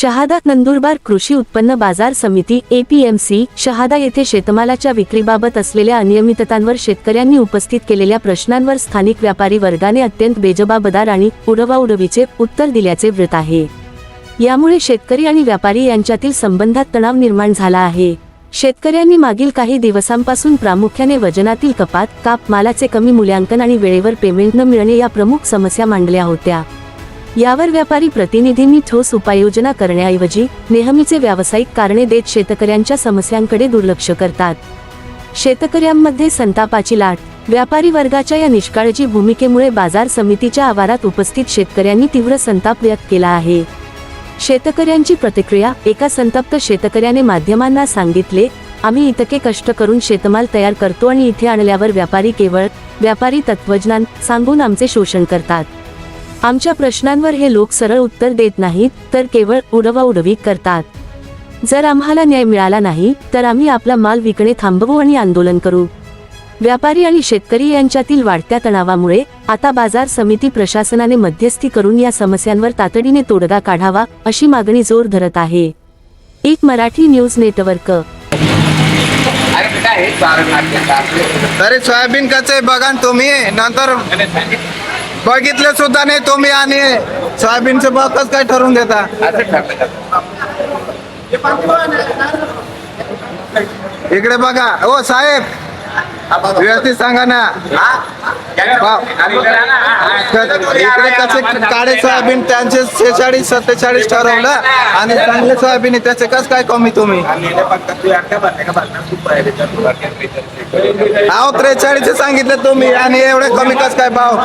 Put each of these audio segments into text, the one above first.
शहादा नंदुरबार कृषी उत्पन्न बाजार समिती एपीएमसी शहादा येथे शेतमालाच्या विक्रीबाबत असलेल्या अनियमिततांवर शेतकऱ्यांनी उपस्थित केलेल्या प्रश्नांवर स्थानिक व्यापारी वर्गाने अत्यंत बेजबाबदार आणि उडवाउडवीचे उत्तर दिल्याचे वृत्त आहे. यामुळे शेतकरी आणि व्यापारी यांच्यातील संबंधात तणाव निर्माण झाला आहे. शेतकऱ्यांनी मागील काही दिवसांपासून प्रामुख्याने वजनातील कपात काप मालाचे कमी मूल्यांकन आणि वेळेवर पेमेंट न मिळणे या प्रमुख समस्या मांडल्या होत्या. यावर व्यापारी प्रतिनिधींनी ठोस उपाययोजना करण्याऐवजी नेहमीचे व्यावसायिक कारणे देत शेतकऱ्यांच्या समस्यांकडे दुर्लक्ष करतात. शेतकऱ्यांमध्ये संतापाची लाट व्यापारी वर्गाच्या या निष्काळजी भूमिकेमुळे बाजार समितीच्या आवारात उपस्थित शेतकऱ्यांनी तीव्र संताप व्यक्त केला आहे. शेतकऱ्यांची प्रतिक्रिया एका संतप्त शेतकऱ्याने माध्यमांना सांगितले आम्ही इतके कष्ट करून शेतमाल तयार करतो आणि इथे आणल्यावर व्यापारी केवळ व्यापारी तत्वज्ञान सांगून आमचे शोषण करतात. आमच्या प्रश्नांवर हे लोक सरळ उत्तर देत नाहीत तर केवळ उडवाउडवी करतात. जर आम्हाला न्याय मिळाला नाही तर आम्ही आपला माल विकणे थांबवू आणि आंदोलन करू. व्यापारी आणि शेतकरी यांच्यातील वाढत्या तणावामुळे आता बाजार समिती प्रशासनाने मध्यस्थी करून या समस्यांवर तातडीने तोडगा काढावा अशी मागणी जोर धरत आहे. एक मराठी न्यूज नेटवर्क. अरे सोयाबीन कसं बघा तुम्ही. नंतर बघितले सुद्धा नाही तुम्ही आणि सोयाबीनचं भाव कसं काय ठरवून देता? इकडे बघा. हो साहेब. व्यवस्थित सांगा ना. इकडे काळे सोयाबीन त्यांचे सेहेचाळीस सत्तेचाळीस ठरवलं आणि चांगले सोयाबीन त्याचे कसं काय कमी तुम्ही? अहो त्रेचाळीस सांगितलं तुम्ही आणि एवढे कमी कसं काय भाव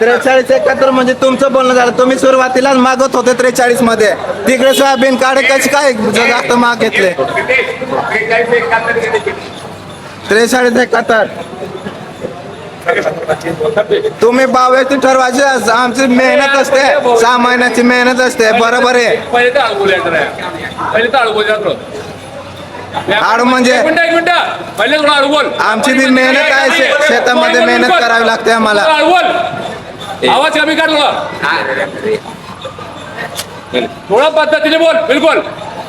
त्रेचाळीस एकाहत्तर म्हणजे तुमचं बोलणं झालं. तुम्ही सुरुवातीलाच मागत होते त्रेचाळीसमध्ये. तिकडे सोयाबीन काढे कसे काय जास्त माग घेतले? त्रेचाळीस एकाहत्तर तुम्ही व्यक्ती ठरवायचे आमची मेहनत असते सहा महिन्याची मेहनत असते बरोबर आहे. आळू म्हणजे? एक मिनिट एक मिनिट. पहिले थोडं आळू बोल. आमची बी मेहनत आहे शेतामध्ये मेहनत करावी लागते आम्हाला. आवाज कमी कर थोडा थोडा पद्धतीने बोल बिलकुल.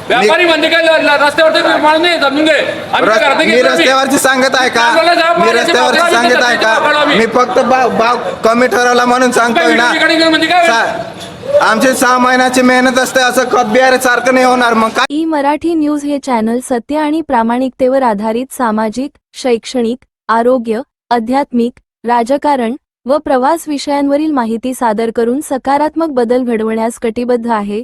व्यापारी म्हणजे काय? रस्त्यावरती माणूस नाही समजून घे मी रस्त्यावरची सांगत आहे का? मी रस्त्यावरची सांगत आहे का. मी फक्त भाव भाव कमी ठरवला म्हणून सांगतोय ना. म्हणजे आमची सहा महिन्याची मेहनत असते असं खत बिहार सारखं नाही होणार. मग काय? ई मराठी न्यूज हे चॅनल सत्य आणि प्रामाणिकतेवर आधारित सामाजिक शैक्षणिक आरोग्य आध्यात्मिक राजकारण व प्रवास विषयांवरील माहिती सादर करून सकारात्मक बदल घडवण्यास कटिबद्ध आहे.